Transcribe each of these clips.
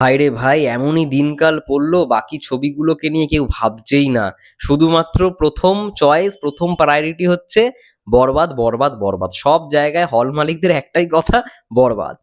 ভাইরে ভাই, এমনই দিনকাল পড়ল, বাকি ছবিগুলোকে নিয়ে কেউ ভাবছেই না। শুধুমাত্র প্রথম চয়েস প্রথম প্রায়োরিটি হচ্ছে বরবাদ বরবাদ বরবাদ। সব জায়গায় হল মালিকদের একটাই কথা, বরবাদ।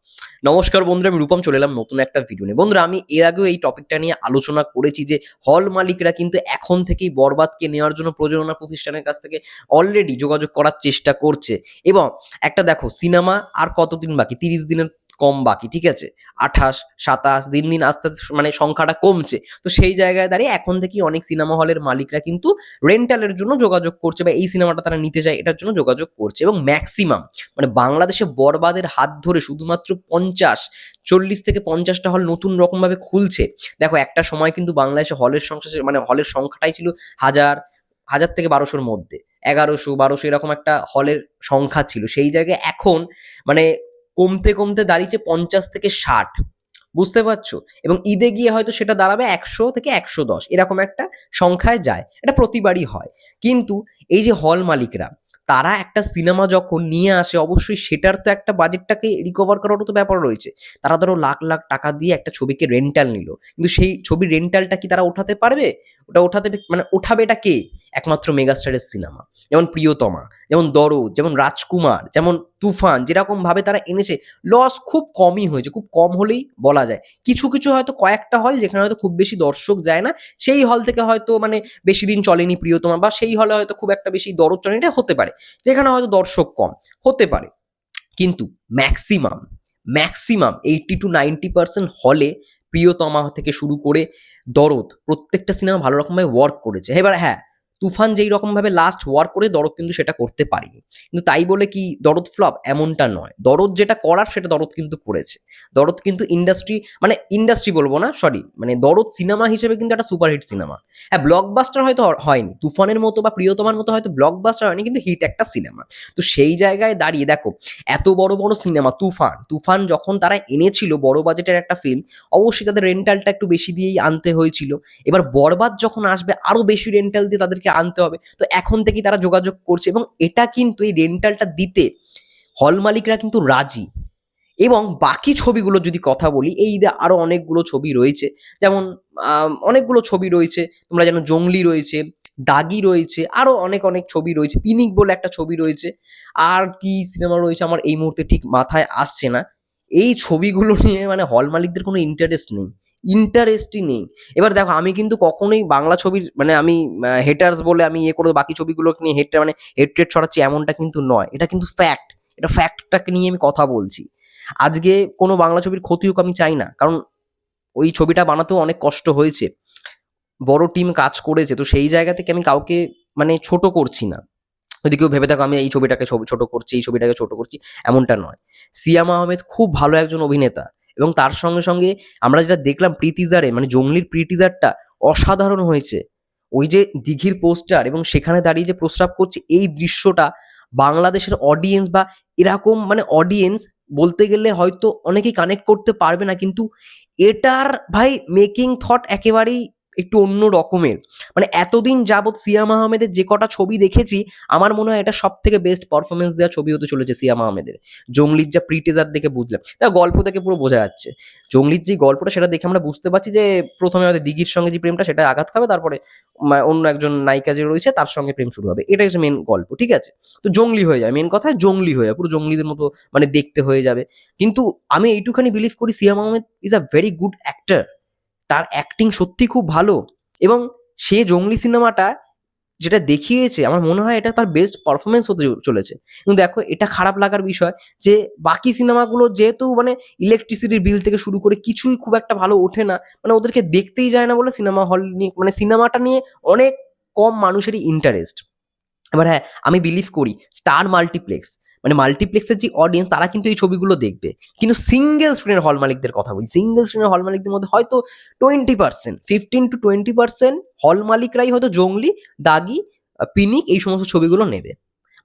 নমস্কার বন্ধুরা, আমি রূপম, চলে এলাম নতুন একটা ভিডিও নিয়ে। বন্ধুরা, আমি এর আগেও এই টপিকটা নিয়ে আলোচনা করেছি যে হল মালিকরা কিন্তু এখন থেকেই বরবাদকে নেওয়ার জন্য প্রযোজনা প্রতিষ্ঠানের কাছ থেকে অলরেডি যোগাযোগ করার চেষ্টা করছে। এবং একটা দেখো সিনেমা আর কতদিন বাকি? তিরিশ দিনের কম বাকি, ঠিক আছে? আঠাশ, সাতাশ, দিন দিন আস্তে আস্তে মানে সংখ্যাটা কমছে। তো সেই জায়গায় দাঁড়িয়ে এখন থেকেই অনেক সিনেমা হলের মালিকরা কিন্তু রেন্টালের জন্য যোগাযোগ করছে বা এই সিনেমাটা তারা নিতে চায়, এটার জন্য যোগাযোগ করছে এবং ম্যাক্সিমাম মানে বাংলাদেশে বরবাদের হাত ধরে শুধুমাত্র পঞ্চাশ, চল্লিশ থেকে পঞ্চাশটা হল নতুন রকমভাবে খুলছে। দেখো, একটা সময় কিন্তু বাংলাদেশে হলের সংখ্যা মানে হলের সংখ্যাটাই ছিল হাজার হাজার থেকে বারোশোর মধ্যে। এগারোশো, বারোশো এরকম একটা হলের সংখ্যা ছিল। সেই জায়গায় এখন মানে কমতে কমতে দাঁড়িয়েছে পঞ্চাশ থেকে ষাট। বুঝতে পারছ? এবং ঈদে গিয়ে হয়তো সেটা দাঁড়াবে একশো থেকে একশো দশ। এরকম একটা সংখ্যায় যায়। এটা প্রতিবারই হয়। কিন্তু এই যে হল মালিকরা, তারা একটা সিনেমা যখন নিয়ে আসে, অবশ্যই সেটার তো একটা বাজেটটাকে রিকভার করারও তো ব্যাপার রয়েছে। তারা ধরো লাখ লাখ টাকা দিয়ে একটা ছবিকে রেন্টাল নিল। কিন্তু সেই ছবির রেন্টালটা কি তারা ওঠাতে পারবে? ওটা ওঠাতে মানে ওঠাবে এটা কে? একমাত্র মেগাস্টারের সিনেমা। যেমন প্রিয়তমা, যেমন দরদ, যেমন রাজকুমার, যেমন তুফান, যেরকম ভাবে তারা এনেছে লস খুব কমই হয়েছে, খুব কম হলেই বলা যায়। কিছু কিছু হয়তো কয়েকটা হল যেখানে হয়তো খুব বেশি দর্শক যায় না, সেই হল থেকে হয়তো মানে বেশি দিন চলেনি প্রিয়তমা, বা সেই হলে হয়তো খুব একটা বেশি দরদ চলেনি, এটা হতে পারে। যেখানে হয়তো দর্শক কম, হতে পারে। কিন্তু maximum maximum eighty to ninety percent হলে প্রিয়তমা থেকে শুরু করে দরদ প্রত্যেকটা সিনেমা ভালো রকমভাবে ওয়ার্ক করেছে। এবার হ্যাঁ তুফান যেই রকমভাবে লাস্ট ওয়ার করে দরদ কিন্তু সেটা করতে পারিনি। কিন্তু তাই বলে কি দরদ ফ্লপ এমনটা নয়। দরদ যেটা করার সেটা দরদ কিন্তু করেছে। দরদ কিন্তু ইন্ডাস্ট্রি মানে ইন্ডাস্ট্রি বলব না সরি মানে দরদ সিনেমা হিসেবে কিন্তু একটা সুপারহিট সিনেমা হ্যাঁ ব্লকবাস্টার হয়তো হয়নি। তুফানের মতো বা প্রিয়তমার মতো হয়তো ব্লকবাস্টার হয়নি, কিন্তু হিট একটা সিনেমা তো সেই জায়গায় দাঁড়িয়ে দেখো, এত বড় বড় সিনেমা তুফান। তুফান যখন তারা এনেছিল বড় বাজেটের একটা ফিল্ম অবশ্যই তাদের রেন্টালটা একটু বেশি দিয়েই আনতে হয়েছিল। এবার বরবাদ যখন আসবে, আরও বেশি রেন্টাল দিয়ে তাদেরকে আনতে হবে। তো এখন থেকেই তারা যোগাযোগ করছে এবং এটা কিন্তু এই রেন্টালটা দিতে হল মালিকরা কিন্তু রাজি। এবং বাকি ছবিগুলো যদি কথা বলি, এই ঈদে আরও অনেকগুলো ছবি রয়েছে, যেমন অনেকগুলো ছবি রয়েছে, তোমরা যেন জঙ্গলি রয়েছে, দাগি রয়েছে আরও অনেক অনেক ছবি রয়েছে, পিনিক বলে একটা ছবি রয়েছে। আর কি সিনেমা রয়েছে আমার এই মুহূর্তে ঠিক মাথায় আসছে না। এই ছবিগুলো নিয়ে মানে হল মালিকদের কোনো ইন্টারেস্ট নেই। ইন্টারেস্টই নেই। এবার দেখো, আমি কিন্তু কখনোই বাংলা ছবির মানে আমি হেটার্স বলে আমি ইয়ে করে বাকি ছবিগুলোকে নিয়ে হেড মানে হেড ছড়াচ্ছি এমনটা কিন্তু নয়। এটা কিন্তু ফ্যাক্ট এটা ফ্যাক্টটাকে নিয়ে আমি কথা বলছি। আজকে কোনো বাংলা ছবির ক্ষতি হোক আমি চাই না। কারণ ওই ছবিটা বানাতেও অনেক কষ্ট হয়েছে। বড় টিম কাজ করেছে, তো সেই জায়গা থেকে আমি কাউকে মানে ছোট করছি না। যদি কেউ ভেবে থাকো আমি এই ছবিটাকে ছবি ছোট করছি, এই ছবিটাকে ছোট করছি, এমনটা নয়। সিয়াম আহমেদ খুব ভালো একজন অভিনেতা এবং তার সঙ্গে সঙ্গে আমরা যেটা দেখলাম প্রিটিজারে মানে জঙ্গলির প্রিটিজারটা অসাধারণ হয়েছে। ওই যে দিঘির পোস্টার এবং সেখানে দাঁড়িয়ে যে প্রস্রাব করছে, এই দৃশ্যটা বাংলাদেশের অডিয়েন্স বা এরকম মানে অডিয়েন্স বলতে গেলে হয়তো অনেকেই কানেক্ট করতে পারবে না, কিন্তু এটার ভাই মেকিং থট একেবারেই একটু অন্য রকমের। মানে এতদিন যাবৎ সিয়াম আহমেদের যে কটা ছবি দেখেছি, আমার মনে হয় এটা সব থেকে বেস্ট পারফরমেন্স দেওয়া ছবি হতে চলেছে সিয়াম আহমেদের। জঙ্গলির যা প্রিটেজার দেখে বুঝলাম। তা গল্প দেখে পুরো বোঝা যাচ্ছে। জঙ্গলির যে গল্পটা, সেটা দেখে আমরা বুঝতে পারছি যে, প্রথমে হয়তো দিঘির সঙ্গে যে প্রেমটা, সেটা আঘাত খাবে, তারপরে অন্য একজন নায়িকা যে রয়েছে, তার সঙ্গে প্রেম শুরু হবে। এটাই হচ্ছে মেন গল্প, ঠিক আছে? তো জঙ্গলি হয়ে যায়। মেন কথা জঙ্গলি হয়ে যায়। পুরো জঙ্গলিদের মতো মানে দেখতে হয়ে যাবে। কিন্তু আমি এইটুখানি বিলিভ করি, Siam Ahmed is a very good actor তার অ্যাক্টিং সত্যি খুব ভালো এবং সে জঙ্গলি সিনেমাটা যেটা দেখিয়েছে, আমার মনে হয় এটা তার বেস্ট পারফরমেন্স হতে চলেছে। কিন্তু দেখো, এটা খারাপ লাগার বিষয় যে বাকি সিনেমাগুলো যেহেতু মানে ইলেকট্রিসিটির বিল থেকে শুরু করে কিছুই খুব একটা ভালো ওঠে না মানে ওদেরকে দেখতেই যায় না বলে সিনেমা হল নিয়ে মানে সিনেমাটা নিয়ে অনেক কম মানুষেরই ইন্টারেস্ট এবার হ্যাঁ আমি বিলিভ করি স্টার মাল্টিপ্লেক্স মানে মাল্টিপ্লেক্সের যে অডিয়েন্স তারা কিন্তু এই ছবিগুলো দেখবে। কিন্তু সিঙ্গেল স্ক্রিনের হল মালিকদের কথা বলি সিঙ্গেল স্ক্রিনের হল মালিকদের মধ্যে হয়তো twenty percent fifteen to twenty percent hall মালিকরাই হয়তো জঙ্গলি, দাগি, পিনিক এই সমস্ত ছবিগুলো নেবে।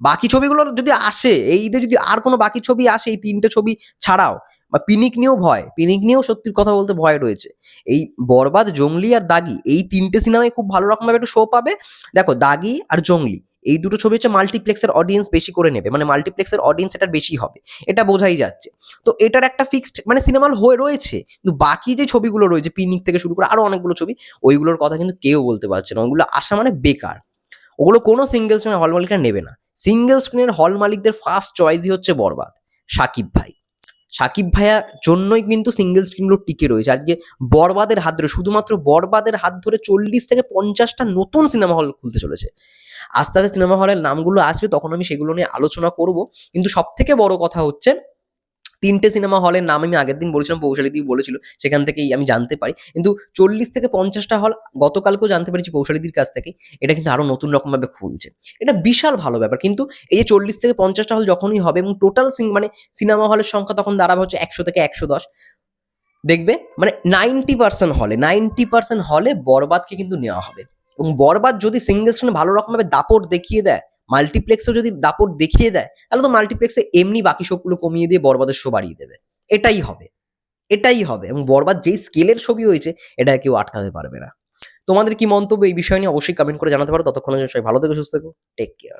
বাকি ছবিগুলো যদি আসে, এই ঈদে যদি আর কোনো বাকি ছবি আসে, এই তিনটে ছবি ছাড়াও, বা পিনিক নিয়েও ভয়, পিনিক নিয়েও সত্যি কথা বলতে ভয় রয়েছে। এই বরবাদ, জঙ্গলি আর দাগি, এই তিনটে সিনেমায় খুব ভালো রকমভাবে একটু শো পাবে। দেখো, দাগি আর জঙ্গলি এই দুটো ছবি হচ্ছে মাল্টিপ্লেক্সের অডিয়েন্স বেশি করে নেবে। মানে মাল্টিপ্লেক্সের অডিয়েন্স এটার বেশি হবে। এটা বোঝাই যাচ্ছে। তো এটার একটা ফিক্সড মানে সিনেমা হয়ে রয়েছে। কিন্তু বাকি যে ছবিগুলো রয়েছে পিনিক থেকে শুরু করে আরও অনেকগুলো ছবি, ওইগুলোর কথা কিন্তু কেউ বলতে পারছে না। ওইগুলো আসা মানে বেকার। ওগুলো কোনো সিঙ্গেল স্ক্রিনের হল মালিকরা নেবে না। সিঙ্গেল স্ক্রিনের হল মালিকদের ফার্স্ট চয়েসই হচ্ছে বরবাদ, সাকিব ভাই। সাকিব ভাইয়ার জন্যই কিন্তু সিঙ্গেল স্ক্রিনগুলো টিকে রয়েছে। আজকে বরবাদের হাত ধরে, শুধুমাত্র বরবাদের হাত ধরে চল্লিশ থেকে পঞ্চাশটা নতুন সিনেমা হল খুলতে চলেছে। আস্তে আস্তে সিনেমা হলের নামগুলো আসবে, তখন আমি সেগুলো নিয়ে আলোচনা করব। কিন্তু সব থেকে বড় কথা হচ্ছে, তিনটে সিনেমা হলের নাম আমি আগের দিন বলেছিলাম পৌশালিদি বলেছিল, সেখান থেকেই আমি জানতে পারি। কিন্তু চল্লিশ থেকে পঞ্চাশটা হল গতকালকেও জানতে পেরেছি পৌশালিদির কাছ থেকে, এটা কিন্তু আরও নতুন রকমভাবে খুলছে। এটা বিশাল ভালো ব্যাপার, কিন্তু এই যে চল্লিশ থেকে পঞ্চাশটা হল যখনই হবে এবং টোটাল মানে সিনেমা হলের সংখ্যা তখন দাঁড়াবে হচ্ছে একশো থেকে একশো দশ। দেখবে মানে নাইনটি পার্সেন্ট হলে নাইনটি পার্সেন্ট হলে বরবাদকে কিন্তু নেওয়া হবে। এবং বরবাদ যদি সিঙ্গেল স্ক্রিনে ভালো রকমভাবে দাপট দেখিয়ে দেয় মাল্টিপ্লেক্সে যদি দাপট দেখিয়ে দেয়, তাহলে তো মাল্টিপ্লেক্সে এমনি বাকি সবগুলো কমিয়ে দিয়ে বরবাদের শো বাড়িয়ে দেবে। এটাই হবে। এটাই হবে এবং বরবাদ যেই স্কেলের ছবি হয়েছে, এটা কেউ আটকাতে পারবে না। তোমাদের কি মন্তব্য এই বিষয় নিয়ে অবশ্যই কমেন্ট করে জানাতে পারো। ততক্ষণ সবাই ভালো থেকে, সুস্থ থেকো। Take care